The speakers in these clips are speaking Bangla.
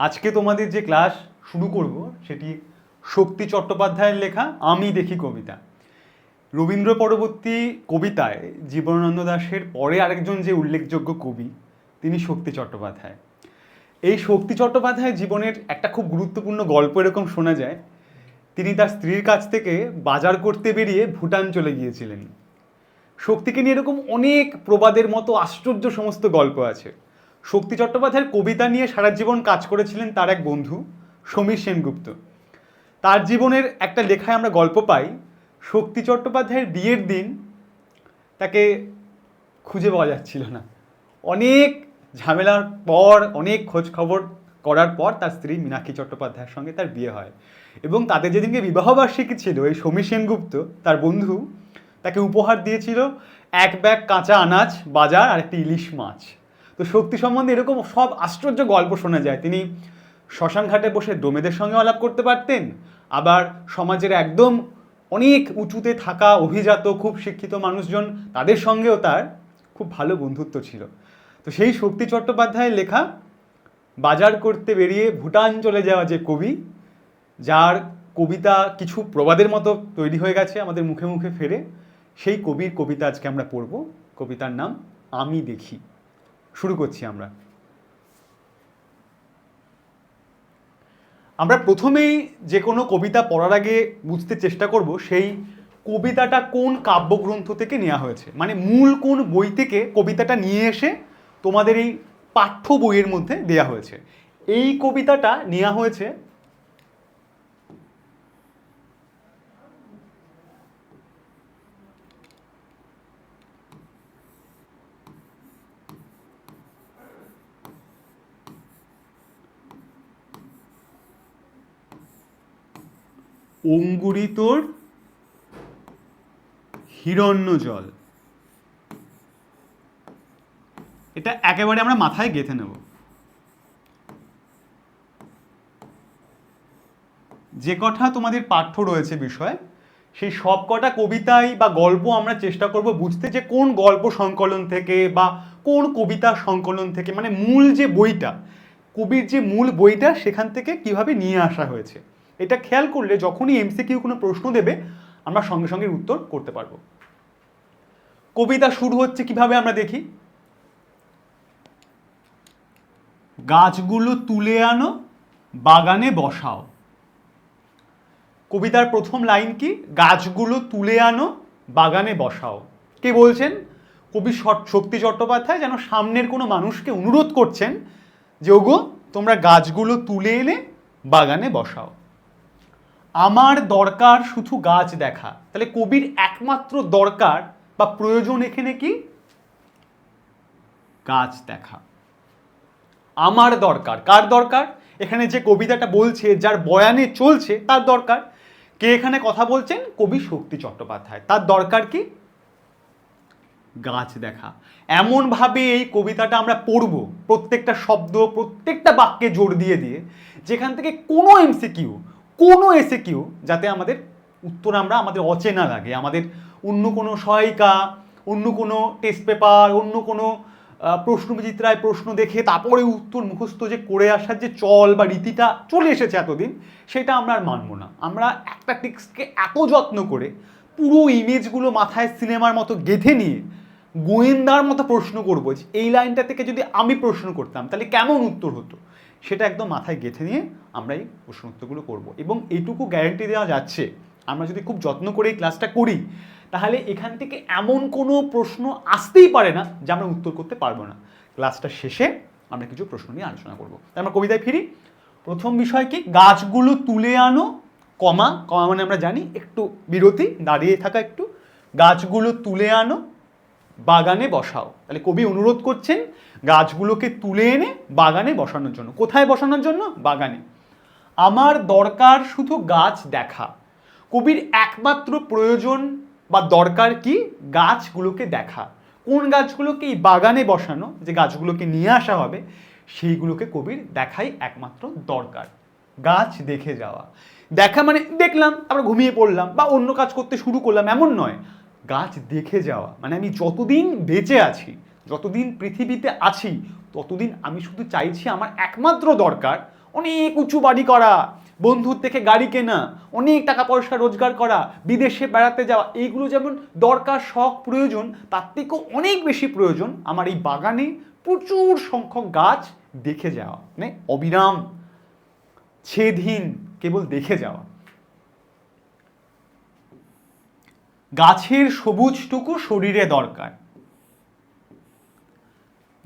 আজকে তোমাদের যে ক্লাস শুরু করব, সেটি শক্তি চট্টোপাধ্যায়ের লেখা, আমি দেখি কবিতা। রবীন্দ্র পরবর্তী কবিতায় জীবনানন্দ দাশের পরে আরেকজন যে উল্লেখযোগ্য কবি, তিনি শক্তি চট্টোপাধ্যায়। এই শক্তি চট্টোপাধ্যায় জীবনের একটা খুব গুরুত্বপূর্ণ গল্প এরকম শোনা যায়। তিনি তার স্ত্রীর কাছ থেকে বাজার করতে বেরিয়ে ভুটান চলে গিয়েছিলেন। শক্তিকে নিয়ে এরকম অনেক প্রবাদের মতো আশ্চর্য সমস্ত গল্প আছে। শক্তি চট্টোপাধ্যায়ের কবিতা নিয়ে সারা জীবন কাজ করেছিলেন তার এক বন্ধু, সমীর সেনগুপ্ত। তার জীবনের একটা লেখায় আমরা গল্প পাই, শক্তি চট্টোপাধ্যায়ের বিয়ের দিন তাকে খুঁজে পাওয়া যাচ্ছিল না। অনেক ঝামেলার পর, অনেক খোঁজ খবর করার পর তার স্ত্রী মীনাক্ষী চট্টোপাধ্যায়ের সঙ্গে তার বিয়ে হয় এবং তাদের যেদিনকে বিবাহবার্ষিকী ছিল, এই সমীর সেনগুপ্ত, তার বন্ধু, তাকে উপহার দিয়েছিল এক ব্যাগ কাঁচা আনাজ, বাজার আর একটি ইলিশ মাছ। তো শক্তি সম্বন্ধে এরকম সব আশ্চর্য গল্প শোনা যায়। তিনি শ্মশান ঘাটে বসে ডোমেদের সঙ্গে আলাপ করতে পারতেন, আবার সমাজের একদম অনেক উঁচুতে থাকা অভিজাত, খুব শিক্ষিত মানুষজন তাদের সঙ্গেও তার খুব ভালো বন্ধুত্ব ছিল। তো সেই শক্তি চট্টোপাধ্যায়ের লেখা, বাজার করতে বেরিয়ে ভুটান চলে যাওয়া যে কবি, যার কবিতা কিছু প্রবাদের মতো তৈরি হয়ে গেছে আমাদের মুখে মুখে ফেরে, সেই কবির কবিতা আজকে আমরা পড়ব। কবিতার নাম, আমি দেখি। শুরু করছি আমরা। আমরা প্রথমেই যে কোনো কবিতা পড়ার আগে বুঝতে চেষ্টা করব সেই কবিতাটা কোন কাব্যগ্রন্থ থেকে নেওয়া হয়েছে। মানে মূল কোন বই থেকে কবিতাটা নিয়ে এসে তোমাদের এই পাঠ্য বইয়ের মধ্যে দেয়া হয়েছে। এই কবিতাটা নেওয়া হয়েছে অঙ্গুরিতর হিরণ্য জল। এটা একেবারে আমরা মাথায় গেঁথে নেব। যে কথা তোমাদের পাঠ্য রয়েছে বিষয়, সেই সব কটা কবিতাই বা গল্প আমরা চেষ্টা করব বুঝতে যে কোন গল্প সংকলন থেকে বা কোন কবিতা সংকলন থেকে মানে মূল যে বইটা, কবির যে মূল বইটা সেখান থেকে কীভাবে নিয়ে আসা হয়েছে। এটা খেয়াল করলে যখনই এমসিকিউ কোনো প্রশ্ন দেবে, আমরা সঙ্গে সঙ্গে উত্তর করতে পারব। কবিতা শুরু হচ্ছে কীভাবে আমরা দেখি? গাছগুলো তুলে আনো, বাগানে বসাও। কবিতার প্রথম লাইন কি? গাছগুলো তুলে আনো, বাগানে বসাও। কে বলছেন? কবি শক্তি চট্টোপাধ্যায় যেন সামনের কোনো মানুষকে অনুরোধ করছেন যে, ওগো, তোমরা গাছগুলো তুলে এনে বাগানে বসাও। আমার দরকার শুধু গাছ দেখা। তাহলে কবির একমাত্র দরকার বা প্রয়োজন এখানে কি? গাছ দেখা। আমার দরকার। কার দরকার? এখানে যে কবিতাটা বলছে, যার বয়ানে চলছে, তার দরকার। কে এখানে কথা বলছেন? কবি শক্তি চট্টোপাধ্যায়। তার দরকার কি? গাছ দেখা। এমনভাবে এই কবিতাটা আমরা পড়ব, প্রত্যেকটা শব্দ, প্রত্যেকটা বাক্যে জোর দিয়ে দিয়ে, যেখান থেকে কোনো এমসিকিউ কোনো এসে কিউ যাতে আমাদের উত্তর আমরা আমাদের অচেনা লাগে, আমাদের অন্য কোনো সহায়িকা, অন্য কোনো টেস্ট পেপার অন্য কোনো প্রশ্নবিচিত্রায় প্রশ্ন দেখে তারপরে উত্তর মুখস্থ যে করে আসার যে চল বা রীতিটা চলে এসেছে এতদিন, সেটা আমরা আর মানবো না। আমরা একটা টেক্সটকে এত যত্ন করে পুরো ইমেজগুলো মাথায় সিনেমার মতো গেঁথে নিয়ে গোয়েন্দার মতো প্রশ্ন করব যে, এই লাইনটা থেকে যদি আমি প্রশ্ন করতাম, তাহলে কেমন উত্তর হতো? সেটা একদম মাথায় গেঁথে নিয়ে আমরা এই প্রশ্ন উত্তরগুলো করব। এবং এইটুকু গ্যারান্টি দেওয়া যাচ্ছে, আমরা যদি খুব যত্ন করে এই ক্লাসটা করি, তাহলে এখান থেকে এমন কোনো প্রশ্ন আসতেই পারে না যে আমরা উত্তর করতে পারব না। ক্লাসটা শেষে আমরা কিছু প্রশ্ন নিয়ে আলোচনা করব। তাই আমরা কবিতায় ফিরি। প্রথম বিষয় কি? গাছগুলো তুলে আনো, কমা কমা মানে আমরা জানি একটু বিরতি, দাঁড়িয়ে থাকা একটু। গাছগুলো তুলে আনো বাগানে বসাও। তাহলে কবি অনুরোধ করছেন গাছগুলোকে তুলে এনে বাগানে বসানোর জন্য। কোথায় বসানোর জন্য? বাগানে। আমার দরকার শুধু গাছ দেখা। কবির একমাত্র প্রয়োজন বা দরকার কি? গাছগুলোকে দেখা। কোন গাছগুলোকে এই বাগানে বসানো? যে গাছগুলোকে নিয়ে আসা হবে, সেইগুলোকে কবির দেখাই একমাত্র দরকার। গাছ দেখে যাওয়া। দেখা মানে দেখলাম আমরা ঘুমিয়ে পড়লাম বা অন্য কাজ করতে শুরু করলাম, এমন নয়। গাছ দেখে যাওয়া মানে আমি যতদিন বেঁচে আছি, যতদিন পৃথিবীতে আছি, ততদিন আমি শুধু চাইছি আমার একমাত্র দরকার অনেক উঁচু বাড়ি করা, বন্ধুর থেকে গাড়ি কেনা, অনেক টাকা পয়সা রোজগার করা, বিদেশে বেড়াতে যাওয়া, এইগুলো যেমন দরকার, শখ, প্রয়োজন, তার থেকেও অনেক বেশি প্রয়োজন আমার এই বাগানে প্রচুর সংখ্যক গাছ দেখে যাওয়া মানে অবিরাম ছেদহীন, কেবল দেখে যাওয়া। গাছের সবুজটুকু শরীরে দরকার।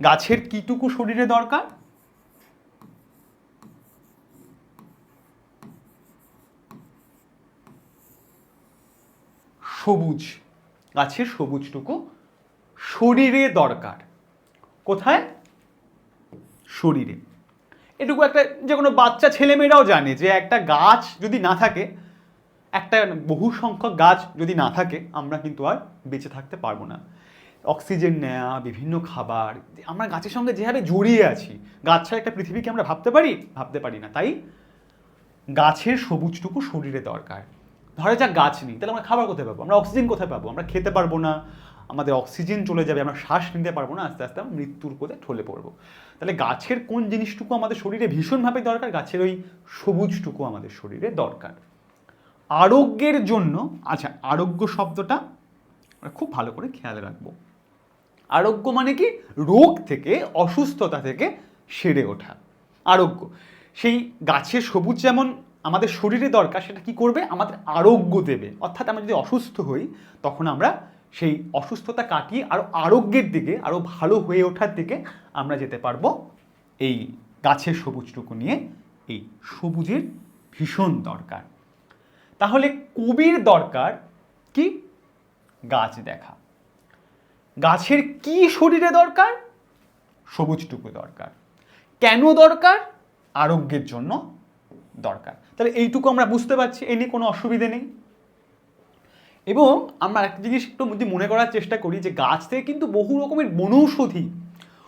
গাছের কিটুকু শরীরে দরকার? সবুজ, গাছের সবুজটুকু শরীরে দরকার। কোথায়? শরীরে। এটুকু একটা যে কোনো বাচ্চা ছেলেমেয়েরাও জানে যে একটা গাছ যদি না থাকে একটা বহু সংখ্যক গাছ যদি না থাকে, আমরা কিন্তু আর বেঁচে থাকতে পারব না। অক্সিজেন নেওয়া বিভিন্ন খাবার, আমরা গাছের সঙ্গে যেভাবে জড়িয়ে আছি, গাছ ছাড়া একটা পৃথিবীকে আমরা ভাবতে পারি? ভাবতে পারি না। তাই গাছের সবুজটুকু শরীরে দরকার। ধরা যাক গাছ নেই, তাহলে আমরা খাবার কোথায় পাবো? আমরা অক্সিজেন কোথায় পাবো? আমরা খেতে পারব না। আমাদের অক্সিজেন চলে যাবে, আমরা শ্বাস নিতে পারব না, আস্তে আস্তে আমরা মৃত্যুর কোথায় ঠলে পড়ব। তাহলে গাছের কোন জিনিসটুকু আমাদের শরীরে ভীষণভাবে দরকার? গাছের ওই সবুজটুকু আমাদের শরীরে দরকার। আরোগ্যের জন্য আচ্ছা আরোগ্য শব্দটা আমরা খুব ভালো করে খেয়াল রাখব। আরোগ্য মানে কি? রোগ থেকে, অসুস্থতা থেকে সেরে ওঠা। আরোগ্য। সেই গাছের সবুজ যেমন আমাদের শরীরে দরকার, সেটা কি করবে? আমাদের আরোগ্য দেবে। অর্থাৎ আমরা যদি অসুস্থ হই, তখন আমরা সেই অসুস্থতা কাটিয়ে আরও আরোগ্যের দিকে আরও ভালো হয়ে ওঠার দিকে আমরা যেতে পারব এই গাছের সবুজটুকু নিয়ে। এই সবুজের ভীষণ দরকার। তাহলে কবির দরকার কি? গাছ দেখা। গাছের কি শরীরে দরকার? সবুজটুকু দরকার। কেন দরকার? আরোগ্যের জন্য দরকার। তাহলে এইটুকু আমরা বুঝতে পারছি, এ নিয়ে কোনো অসুবিধে নেই। এবং আমরা একটা জিনিস একটু মনে করার চেষ্টা করি যে গাছ থেকে কিন্তু বহু রকমের বনৌষধি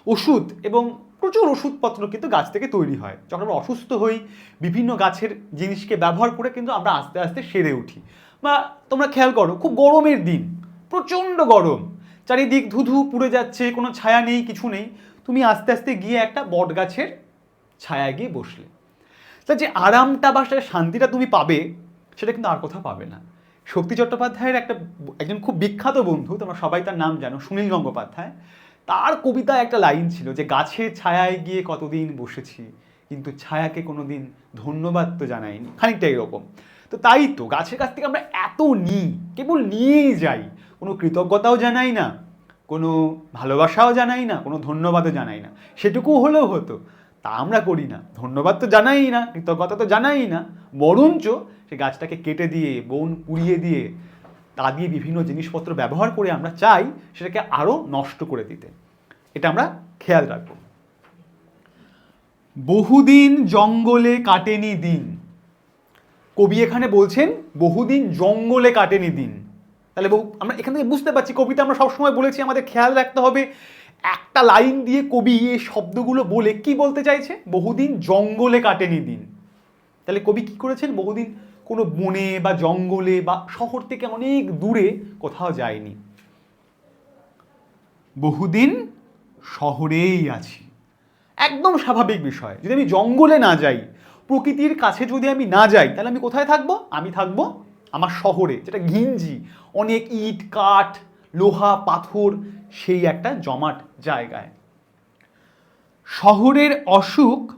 ওষুধ এবং প্রচুর ওষুধপত্র কিন্তু গাছ থেকে তৈরি হয়। যখন আমরা অসুস্থ হই, বিভিন্ন গাছের জিনিসকে ব্যবহার করে কিন্তু আমরা আস্তে আস্তে সেরে উঠি। বা তোমরা খেয়াল করো, খুব গরমের দিন, প্রচণ্ড গরম। চারিদিক ধুধু, পুড়ে যাচ্ছে, কোনো ছায়া নেই, কিছু নেই। তুমি আস্তে আস্তে গিয়ে একটা বট গাছের ছায়া গিয়ে বসলে। তা যে আরামটা বা সেটা শান্তিটা তুমি পাবে, সেটা কিন্তু আর কোথাও পাবে না। শক্তি চট্টোপাধ্যায়ের একটা একজন খুব বিখ্যাত বন্ধু, তোমরা সবাই তার নাম জানো, সুনীল গঙ্গোপাধ্যায়। তার কবিতা একটা লাইন ছিল যে, গাছের ছায়ায় গিয়ে কতদিন বসেছি, কিন্তু ছায়াকে কোনোদিন ধন্যবাদ তো জানাইনি। খানিকটা এরকম। তো তাই তো, গাছের কাছ থেকে আমরা এত নিই, কেবল নিয়েই যাই। কোনো কৃতজ্ঞতাও জানাই না, কোনো ভালোবাসাও জানাই না, কোনো ধন্যবাদও জানাই না। সেটুকু হলেও হতো, তা আমরা করি না। ধন্যবাদ তো জানাই না, কৃতজ্ঞতা তো জানাই না, বরঞ্চ সে গাছটাকে কেটে দিয়ে, বন পুড়িয়ে দিয়ে তা দিয়ে বিভিন্ন জিনিসপত্র ব্যবহার করে আমরা চাই সেটাকে আরও নষ্ট করে দিতে। এটা আমরা খেয়াল রাখব। বহুদিন জঙ্গলে কাটেনি দিন। কবি এখানে বলছেন, বহুদিন জঙ্গলে কাটেনি দিন। তাহলে বহু আমরা এখান থেকে বুঝতে পারছি, কবিতা আমরা সবসময় বলেছি, আমাদের খেয়াল রাখতে হবে। একটা লাইন দিয়ে কবি এই শব্দগুলো বলে কি বলতে চাইছে? বহুদিন জঙ্গলে কাটেনি দিন। তাহলে কবি কি করেছেন? বহুদিন কোনো বনে বা জঙ্গলে বা শহর থেকে অনেক দূরে কোথাও যায়নি। বহুদিন শহরেই আছি। একদম স্বাভাবিক বিষয়। যদি আমি জঙ্গলে না যাই, প্রকৃতির কাছে যদি আমি না যাই, তাহলে আমি কোথায় থাকব? আমি থাকব আমার শহরে, যেটা ঘিঞ্জি। অনেক ইট, কাঠ, লোহা, পাথর, সেই একটা জমাট জায়গায়। শহরের অসুখ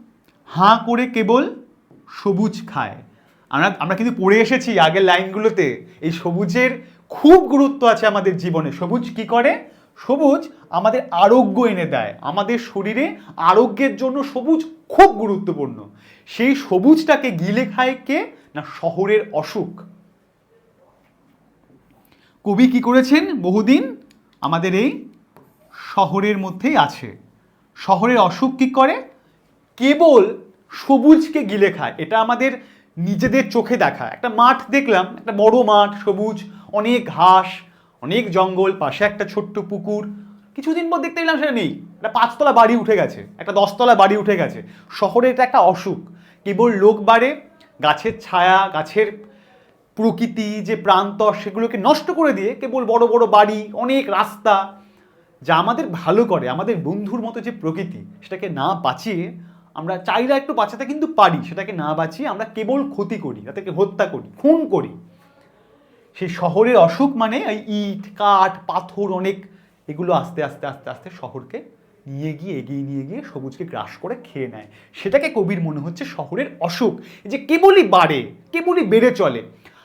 হাঁ করে কেবল সবুজ খায়। আমরা আমরা কিন্তু পড়ে এসেছি আগের লাইনগুলোতে। এই সবুজের খুব গুরুত্ব আছে আমাদের জীবনে। সবুজ কি করে? সবুজ আমাদের আরোগ্য এনে দেয়। আমাদের শরীরে আরোগ্যের জন্য সবুজ খুব গুরুত্বপূর্ণ। সেই সবুজটাকে গিলে খায় কে? না, শহরের অসুখ কবি কি করেছেন? বহুদিন আমাদের এই শহরের মধ্যেই আছে। শহরের অসুখ কি করে? কেবল সবুজকে গিলে খায় এটা আমাদের নিজেদের চোখে দেখা। একটা মাঠ দেখলাম, একটা বড় মাঠ, সবুজ, অনেক ঘাস, অনেক জঙ্গল, পাশে একটা ছোট্ট পুকুর। কিছুদিন পর দেখতে পেলাম সেটা নেই। একটা পাঁচতলা বাড়ি উঠে গেছে, একটা দশতলা বাড়ি উঠে গেছে। শহরে এটা একটা অসুখ। কেবল লোক বাড়ে, গাছের ছায়া, গাছের প্রকৃতি, যে প্রান্তর, সেগুলোকে নষ্ট করে দিয়ে কেবল বড় বড় বাড়ি, অনেক রাস্তা, যা আমাদের ভালো করে, আমাদের বন্ধুর মতো যে প্রকৃতি, সেটাকে না বাঁচিয়ে আমরা চাইরা একটু বাঁচাতে কিন্তু পারি, সেটাকে না বাঁচিয়ে আমরা কেবল ক্ষতি করি, তাদেরকে হত্যা করি, খুন করি। সেই শহরের অসুখ মানে এই ইট, কাঠ, পাথর অনেক, এগুলো আস্তে আস্তে আস্তে আস্তে শহরকে নিয়ে গিয়ে, এগিয়ে নিয়ে গিয়ে সবুজকে গ্রাস করে খেয়ে নেয়। সেটাকে কবির মনে হচ্ছে শহরের অসুখ। যে কেবলই বাড়ে, কেবলই বেড়ে চলে।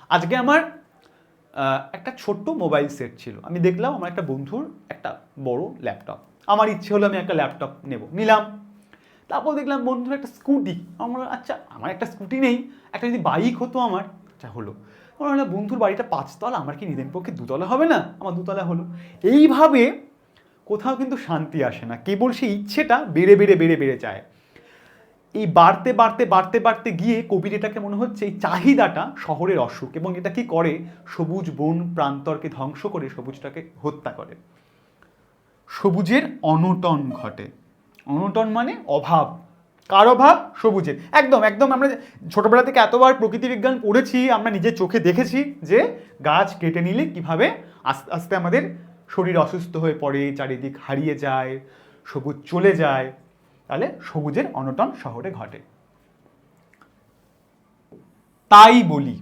আজকে আমার একটা ছোট্ট মোবাইল সেট ছিল। আমি দেখলাম আমার একটা বন্ধুর একটা বড় ল্যাপটপ। আমার ইচ্ছে হলো আমি একটা ল্যাপটপ নেব। নিলাম। তারপর দেখলাম বন্ধুর একটা স্কুটি। আমার আচ্ছা আমার একটা স্কুটি নেই, একটা যদি বাইক হতো আমার আচ্ছা হলো। আমার বন্ধুর বাড়িটা পাঁচতলা, আমার কি নিদেন পক্ষে দুতলা হবে না? আমার দুতলা হলো। এইভাবে কোথাও কিন্তু শান্তি আসে না। কেবল সেই ইচ্ছেটা বেড়ে বেড়ে বেড়ে বেড়ে যায়। এই বাড়তে বাড়তে বাড়তে বাড়তে গিয়ে কবির এটাকে মনে হচ্ছে এই চাহিদাটা শহরের অসুখ এবং এটা কি করে? সবুজ বন প্রান্তরকে ধ্বংস করে সবুজটাকে হত্যা করে। সবুজের অনটন ঘটে। অনটন মানে অভাব। কার অভাব? সবুজের। একদম একদম আমরা ছোটবেলা থেকে এতবার প্রকৃতি বিজ্ঞান পড়েছি, আমরা নিজের চোখে দেখেছি যে গাছ কেটে নিলে কীভাবে আস্তে আস্তে আমাদের শরীর অসুস্থ হয়ে পড়ে, চারিদিক হারিয়ে যায়, সবুজ চলে যায়। তাহলে সবুজের অনটন শহরে ঘটে। তাই বলি।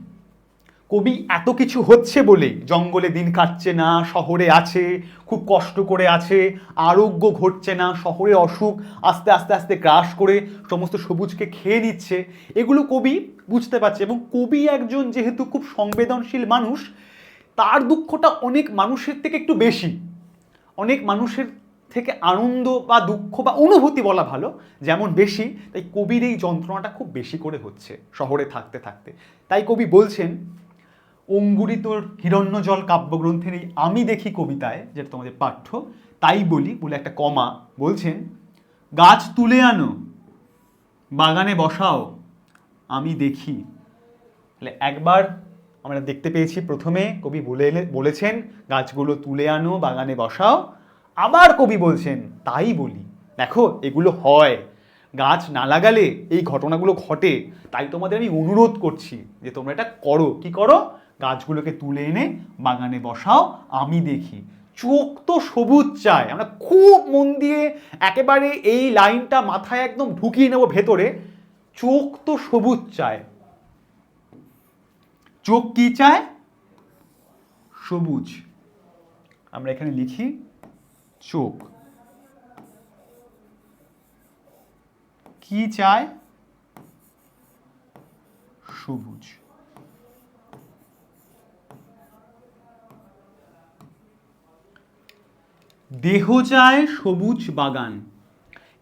কবি এত কিছু হচ্ছে বলে, জঙ্গলে দিন কাটছে না, শহরে আছে, খুব কষ্ট করে আছে, আরোগ্য ঘটছে না, শহরে অসুখ, আস্তে আস্তে আস্তে গ্রাস করে সমস্ত সবুজকে খেয়ে নিচ্ছে, এগুলো কবি বুঝতে পারছে এবং কবি একজন যেহেতু খুব সংবেদনশীল মানুষ, তার দুঃখটা অনেক মানুষের থেকে একটু বেশি। অনেক মানুষের থেকে আনন্দ বা দুঃখ বা অনুভূতি বলা ভালো, যেমন বেশি, তাই কবির এই যন্ত্রণাটা খুব বেশি করে হচ্ছে শহরে থাকতে থাকতে। তাই কবি বলছেন অঙ্গুরিতর হিরণ্যজল কাব্যগ্রন্থের এই আমি দেখি কবিতায়, যেটা তোমাদের পাঠ্য, তাই বলি, বলে একটা কমা বলছেন, গাছ তুলে আনো, বাগানে বসাও, আমি দেখি। তাহলে একবার আমরা দেখতে পেয়েছি, প্রথমে কবি বলে বলেছেন, গাছগুলো তুলে আনো, বাগানে বসাও। আবার কবি বলছেন, তাই বলি। দেখো, এগুলো হয়। গাছ না লাগালে এই ঘটনাগুলো ঘটে। তাই তোমাদের আমি অনুরোধ করছি যে তোমরা এটা করো। কি করো? গাছগুলোকে তুলে এনে বাগানে বসাও, আমি দেখি। চোখ তো সবুজ চায় আমরা খুব মন দিয়ে একেবারে এই লাইনটা মাথায় একদম ঢুকিয়ে নেব ভেতরে। চোখ তো সবুজ চায় চোখ কি চায় সবুজ। আমরা এখানে লিখি, চোখ। কি চায় সবুজ। দেহ চায় সবুজ বাগান।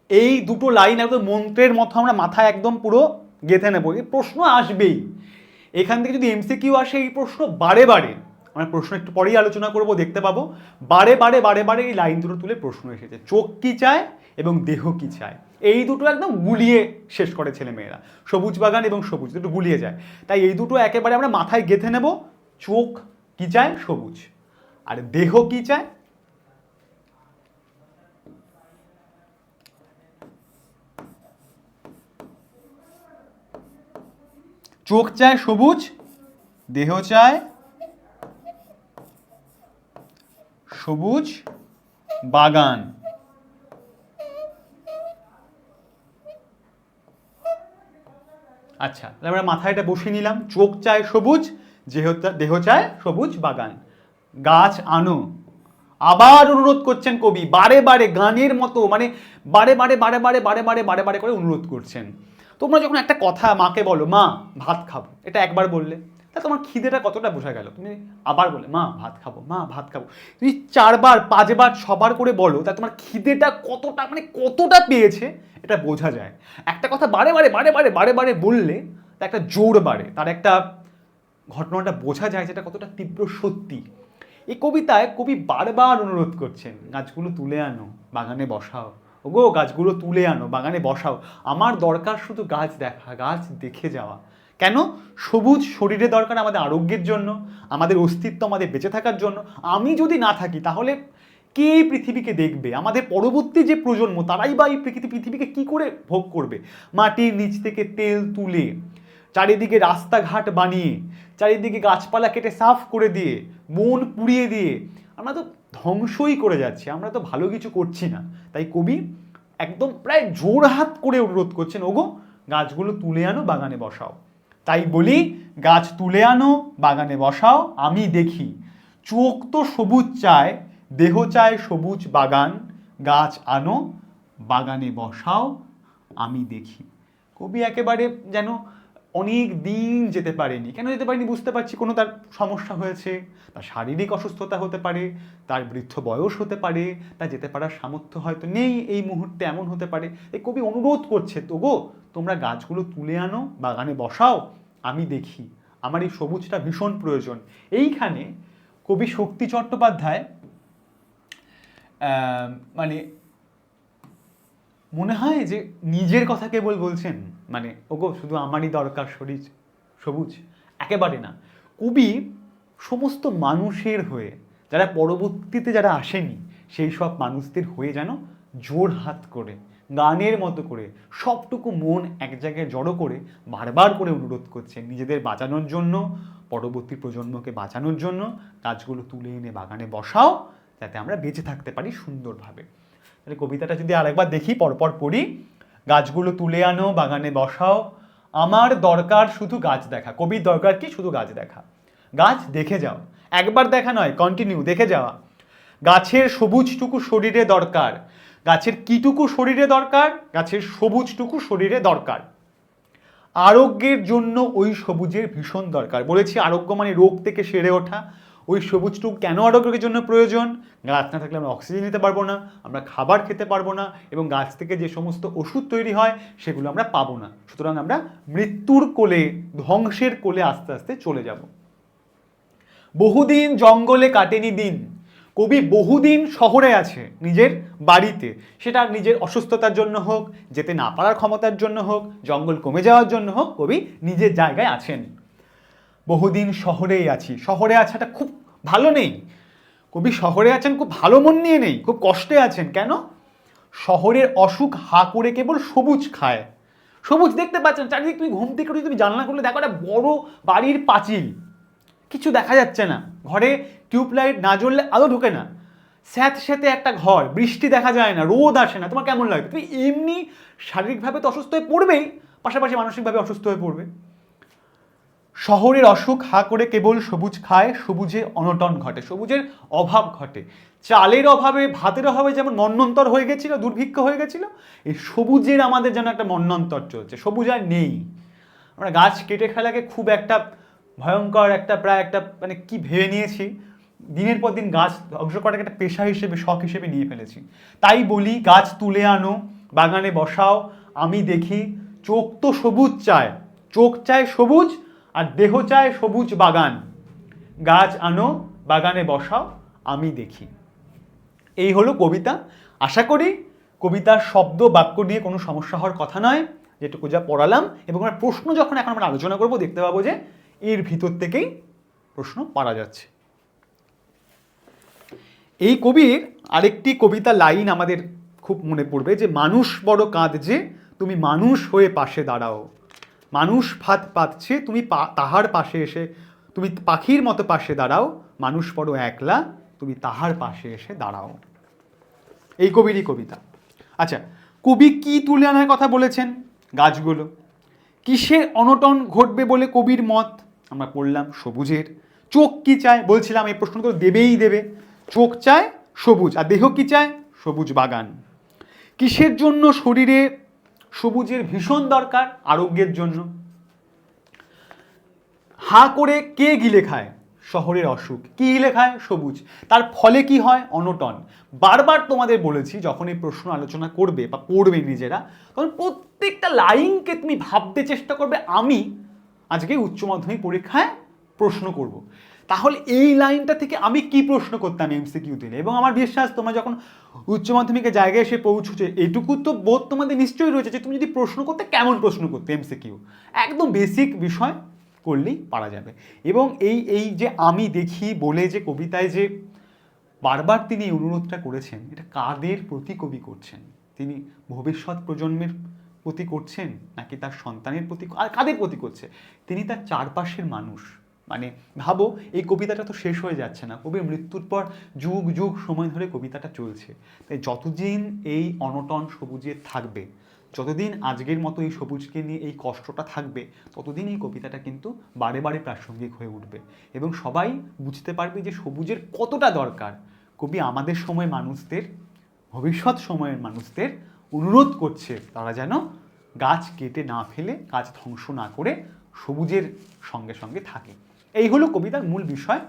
এই দুটো লাইন একদম মন্ত্রের মতো আমরা মাথায় একদম পুরো গেঁথে নেব। এই প্রশ্ন আসবেই। এখান থেকে যদি এমসিকিউ আসে, এই প্রশ্ন বারে বারে, আমরা প্রশ্ন একটু পরেই আলোচনা করব, দেখতে পাবো। বারে বারে বারে বারে এই লাইন দুটো তুলে প্রশ্ন এসেছে। চোখ কি চায় এবং দেহ কি চায়? এই দুটো একদম গুলিয়ে শেষ করে ছেলে মেয়েরা সবুজ বাগান এবং সবুজ, দুটো গুলিয়ে যায়। তাই এই দুটো একেবারে আমরা মাথায় গেঁথে নেব। চোখ কি চায়? সবুজ। আর দেহ কি চায়? চোখ চায় সবুজ, দেহ চায় সবুজ বাগান। আচ্ছা তাহলে আমরা মাথায় এটা বসিয়ে নিলাম। চোখ চায় সবুজ, দেহ দেহ চায় সবুজ বাগান। গাছ আনো। আবার অনুরোধ করছেন কবি, বারে বারে গানের মতো মানে বারে বারে বারে বারে বারে বারে বারে বারে করে অনুরোধ করছেন। তোমরা যখন একটা কথা মাকে বলো, মা, ভাত খাব। এটা একবার বললে, তা তোমার খিদেটা কতটা বোঝা গেল? তুমি আবার বলে মা, ভাত খাব, মা, ভাত খাব। তুমি চারবার, পাঁচবার, ছবার করে বলো, তা তোমার খিদেটা কতটা মানে কতটা পেয়েছে, এটা বোঝা যায়। একটা কথা বারে বারে বারে বারে বারে বারে বললে, তা একটা জোর বাড়ে, তার একটা ঘটনাটা বোঝা যায় যেটা কতটা তীব্র সত্যি। এই কবিতায় কবি বারবার অনুরোধ করছেন, গাছগুলো তুলে আনো, বাগানে বসাও। ওগো, গাছগুলো তুলে আনো, বাগানে বসাও। আমার দরকার শুধু গাছ দেখা, গাছ দেখে যাওয়া। কেন? সবুজ শরীরে দরকার আমাদের আরোগ্যের জন্য, আমাদের অস্তিত্ব আমাদের বেঁচে থাকার জন্য। আমি যদি না থাকি, তাহলে কে এই পৃথিবীকে দেখবে? আমাদের পরবর্তী যে প্রজন্ম, তারাই বা এই পৃথিবীকে কী করে ভোগ করবে? মাটির নিচ থেকে তেল তুলে, চারিদিকে রাস্তাঘাট বানিয়ে, চারিদিকে গাছপালা কেটে সাফ করে দিয়ে বন পুড়িয়ে দিয়ে আমরা তো ধ্বংসই করে যাচ্ছি, আমরা তো ভালো কিছু করছি না। তাই কবি একদম প্রায় জোরহাত করে অনুরোধ করছেন, ওগো, গাছগুলো তুলে আনো, বাগানে বসাও। তাই বলি, গাছ তুলে আনো, বাগানে বসাও, আমি দেখি। চোখ তো সবুজ চায়, দেহ চায় সবুজ বাগান। গাছ আনো, বাগানে বসাও, আমি দেখি। কবি একেবারে যেন অনেক দিন যেতে পারেনি। কেন যেতে পারেনি বুঝতে পারছি, কোনো তার সমস্যা হয়েছে, তার শারীরিক অসুস্থতা হতে পারে, তার বৃদ্ধ বয়স হতে পারে, তার যেতে পারার সামর্থ্য হয়তো নেই এই মুহূর্তে এমন হতে পারে। এই কবি অনুরোধ করছে তো গো তোমরা গাছগুলো তুলে আনো, বাগানে বসাও, আমি দেখি। আমার এই সবুজটা ভীষণ প্রয়োজন। এইখানে কবি শক্তি চট্টোপাধ্যায় মানে মনে হয় যে নিজের কথা কেবল বলছেন? মানে ওগো, শুধু আমারই দরকার শরীর, সবুজ? একেবারে না। কবি সমস্ত মানুষের হয়ে, যারা পরবর্তীতে যারা আসেনি, সেই সব মানুষদের হয়ে যেন জোর হাত করে, গানের মতো করে, সবটুকু মন এক জায়গায় জড়ো করে, বারবার করে অনুরোধ করছে নিজেদের বাঁচানোর জন্য, পরবর্তী প্রজন্মকে বাঁচানোর জন্য গাছগুলো তুলে এনে বাগানে বসাও, যাতে আমরা বেঁচে থাকতে পারি সুন্দরভাবে। তাহলে কবিতাটা যদি আরেকবার দেখি, পরপর পড়ি, গাছগুলো তুলে আনো, বাগানে বসাও, আমার দরকার শুধু গাছ দেখা, কবির দরকার কি? শুধু গাছ দেখা। গাছ দেখে যাও। একবার দেখা নয় কন্টিনিউ দেখে যাওয়া। গাছের সবুজটুকু শরীরে দরকার। গাছের কিটুকু শরীরে দরকার, গাছের সবুজটুকু শরীরে দরকার। আরোগ্যের জন্য ওই সবুজের ভীষণ দরকার। বলেছি আরোগ্য মানে রোগ থেকে সেরে ওঠা। ওই সবুজটুকু কেন আরোগ্যের জন্য প্রয়োজন? গাছ না থাকলে আমরা অক্সিজেন নিতে পারব না, আমরা খাবার খেতে পারব না এবং গাছ থেকে যে সমস্ত ওষুধ তৈরি হয় সেগুলো আমরা পাবো না। সুতরাং আমরা মৃত্যুর কোলে, ধ্বংসের কোলে আস্তে আস্তে চলে যাব। বহুদিন জঙ্গলে কাটেনি দিন। কবি বহুদিন শহরে আছে, নিজের বাড়িতে। সেটা নিজের অসুস্থতার জন্য হোক, যেতে না পারার ক্ষমতার জন্য হোক, জঙ্গল কমে যাওয়ার জন্য হোক, কবি নিজের জায়গায় আছেন। বহুদিন শহরেই আছি। শহরে আছাটা খুব ভালো নেই। কবি শহরে আছেন, খুব ভালো মন নিয়ে নেই, খুব কষ্টে আছেন। কেন? শহরের অসুখ হা করে কেবল সবুজ খায়। সবুজ দেখতে পাচ্ছেন, চারিদিক তুমি ঘুম থেকে তুমি জানলা করলে দেখো একটা বড় বাড়ির পাঁচিল। কিছু দেখা যাচ্ছে না। ঘরে টিউবলাইট না জ্বললে আলো ঢোকে না। স্যাঁত স্যাঁতে একটা ঘর, বৃষ্টি দেখা যায় না, রোদ আসে না। তোমার কেমন লাগে? তুমি এমনি শারীরিকভাবে তো অসুস্থ হয়ে পড়বেই, পাশাপাশি মানসিকভাবে অসুস্থ হয়ে পড়বে। শহরের অসুখ হা করে কেবল সবুজ খায়, সবুজে অনটন ঘটে, সবুজের অভাব ঘটে। চালের অভাবে, ভাতের অভাবে যেমন মন্নন্তর হয়ে গেছিল, দুর্ভিক্ষ হয়ে গেছিল, এই সবুজের আমাদের যেন একটা মন্নন্তর চলছে, সবুজ আর নেই। আমরা গাছ কেটে ফেলাকে খুব একটা ভয়ঙ্কর একটা, প্রায় একটা মানে কি ভেবে নিয়েছি, দিনের পর দিন গাছ ধ্বংস করাকে একটা পেশা হিসেবে, শখ হিসেবে নিয়ে ফেলেছি। তাই বলি, গাছ তুলে আনো, বাগানে বসাও, আমি দেখি চোখ তো সবুজ চায়, চোখ চায় সবুজ আর দেহ চায় সবুজ বাগান। গাছ আনো, বাগানে বসাও, আমি দেখি। এই হলো কবিতা। আশা করি কবিতার শব্দ, বাক্য নিয়ে কোনো সমস্যা হওয়ার কথা নয়, যেটুকু যা পড়ালাম। এবং আমরা প্রশ্ন যখন এখন আমরা আলোচনা করব, দেখতে পাবো যে এর ভিতর থেকেই প্রশ্ন পারা যাচ্ছে। এই কবির আরেকটি কবিতা লাইন আমাদের খুব মনে পড়বে যে, মানুষ বড় কাঁদছে, তুমি মানুষ হয়ে পাশে দাঁড়াও। মানুষ ফাত পাচ্ছে, তুমি তাহার পাশে এসে, তুমি পাখির মতো পাশে দাঁড়াও, মানুষ বড় একলা, তুমি তাহার পাশে এসে দাঁড়াও। এই কবিরই কবিতা। আচ্ছা কবি কি তুলে আনার কথা বলেছেন? গাছগুলো। কিসের অনটন ঘটবে বলে কবির মত? আমরা পড়লাম সবুজের। চোখ কি চায়? বলছিলাম এই প্রশ্ন তো দেবেই দেবে। চোখ চায় সবুজ, আর দেহ কি চায়? সবুজ বাগান। কিসের জন্য শরীরে সবুজের ভীষণ দরকার আরোগ্যের জন্য। হা করে কে গিলে খায়? শহরের অসুখ। কি গিলে খায়? সবুজ। তার ফলে কি হয়? অনটন। বারবার তোমাদের বলেছি, যখন এই প্রশ্ন আলোচনা করবে বা পড়বে নিজেরা, তখন প্রত্যেকটা লাইনকে তুমি ভাবতে চেষ্টা করবে, আমি আজকে উচ্চ মাধ্যমিক পরীক্ষায় প্রশ্ন করব। তাহলে এই লাইনটা থেকে আমি কি প্রশ্ন করতাম এমসিকিউ দিলে এবং আমার বিশ্বাস, তোমরা যখন উচ্চ মাধ্যমিকের জায়গায় এসে পৌঁছছে, এটুকু তো বোধ তোমাদের নিশ্চয়ই রয়েছে যে তুমি যদি প্রশ্ন করতে, কেমন প্রশ্ন করতে এমসিকিউ একদম বেসিক বিষয় করলেই পারা যাবে। এবং এই এই যে আমি দেখি বলে যে কবিতায় যে বারবার তিনি এই অনুরোধটা করেছেন, এটা কাদের প্রতি কবি করছেন? তিনি ভবিষ্যৎ প্রজন্মের প্রতি করছেন, নাকি তার সন্তানের প্রতি আর কাদের প্রতি করছে? তিনি তার চারপাশের মানুষ। মানে ভাবো, এই কবিতাটা তো শেষ হয়ে যাচ্ছে না। কবির মৃত্যুর পর যুগ যুগ সময় ধরে কবিতাটা চলছে। তাই যতদিন এই অনটন সবুজের থাকবে, যতদিন আজকের মতো এই সবুজকে নিয়ে এই কষ্টটা থাকবে, ততদিন এই কবিতাটা কিন্তু বারে বারে প্রাসঙ্গিক হয়ে উঠবে। এবং সবাই বুঝতে পারবে যে সবুজের কতটা দরকার। কবি আমাদের সময় মানুষদের, ভবিষ্যৎ সময়ের মানুষদের অনুরোধ করছে, তারা যেন গাছ কেটে না ফেলে, গাছ ধ্বংস না করে সবুজের সঙ্গে সঙ্গে থাকে। এই হলো কবিতার মূল বিষয়।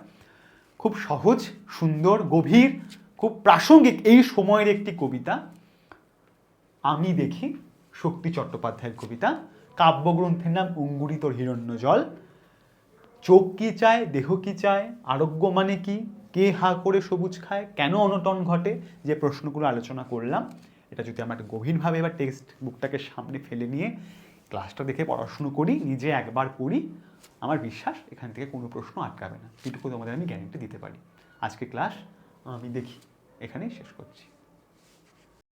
খুব সহজ, সুন্দর, গভীর, খুব প্রাসঙ্গিক এই সময়ের একটি কবিতা। আমি দেখি শক্তি চট্টোপাধ্যায়ের কবিতা। কাব্যগ্রন্থের নাম অঙ্গুরিত হিরণ্য জল চোখ কি চায়, দেহ কি চায়, আরোগ্য মানে কি, কে হা করে সবুজ খায়, কেন অনটন ঘটে, যে প্রশ্নগুলো আলোচনা করলাম। এটা যদি আমরা একটা গভীরভাবে এবার টেক্সট বুকটাকে সামনে ফেলে নিয়ে ক্লাসটা দেখে পড়াশুনো করি, নিজে একবার করি আমার বিশ্বাস এখান থেকে কোনো প্রশ্ন আটকাবে না। এটুকু তোমাদের আমি গ্যারেন্টি দিতে পারি। আজকে ক্লাস আমি দেখি, এখানেই শেষ করছি।